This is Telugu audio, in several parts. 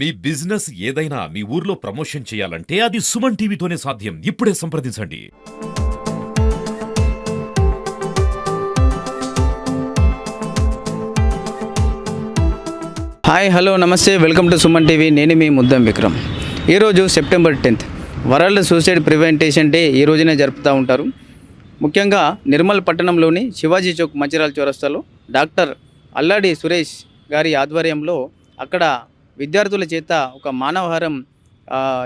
మీ బిజినెస్ ఏదైనా మీ ఊర్లో ప్రమోషన్ చేయాలంటే అది సుమన్ టీవీతోనే సాధ్యం. ఇప్పుడే సంప్రదించండి. Hi hello namaste. Welcome to Suman TV. నేను మీ ముద్దం విక్రమ్. ఈరోజు September tenth. World suicide preventation day ఈ రోజునే జరుపుతూ ఉంటారు. ముఖ్యంగా నిర్మల్ పట్టణంలోని శివాజీ చౌక్ మంచిరాల చౌరస్తాలో డాక్టర్ అల్లాడి సురేష్ గారి ఆధ్వర్యంలో అక్కడ విద్యార్థుల చేత ఒక మానవహారం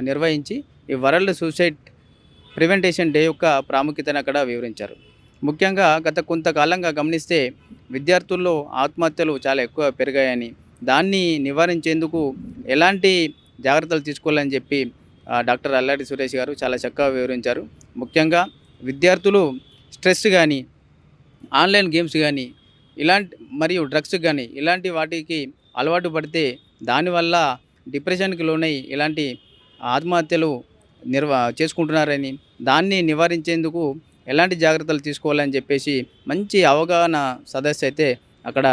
నిర్వహించి ఈ వరల్డ్ సూసైడ్ ప్రివెంటేషన్ డే యొక్క ప్రాముఖ్యతను అక్కడ వివరించారు. ముఖ్యంగా గత కొంతకాలంగా గమనిస్తే విద్యార్థుల్లో ఆత్మహత్యలు చాలా ఎక్కువ పెరిగాయని దాన్ని నివారించేందుకు ఎలాంటి జాగ్రత్తలు తీసుకోవాలని చెప్పి డాక్టర్ అల్లాడి సురేష్ గారు చాలా చక్కగా వివరించారు. ముఖ్యంగా విద్యార్థులు స్ట్రెస్ కానీ ఆన్లైన్ గేమ్స్ కానీ ఇలాంటి మరియు డ్రగ్స్ కానీ ఇలాంటి వాటికి అలవాటు పడితే దానివల్ల డిప్రెషన్కి లోనై ఇలాంటి ఆత్మహత్యలు నిర్వ చేసుకుంటున్నారని దాన్ని నివారించేందుకు ఎలాంటి జాగ్రత్తలు తీసుకోవాలని చెప్పేసి మంచి అవగాహన సదస్సు అయితే అక్కడ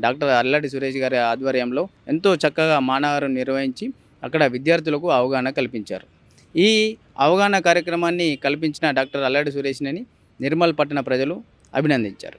డాక్టర్ అల్లాడి సురేష్ గారి ఆధ్వర్యంలో ఎంతో చక్కగా మానవారం నిర్వహించి అక్కడ విద్యార్థులకు అవగాహన కల్పించారు. ఈ అవగాహన కార్యక్రమాన్ని కల్పించిన డాక్టర్ అల్లాడి సురేష్ని నిర్మల్ పట్టణ ప్రజలు అభినందించారు.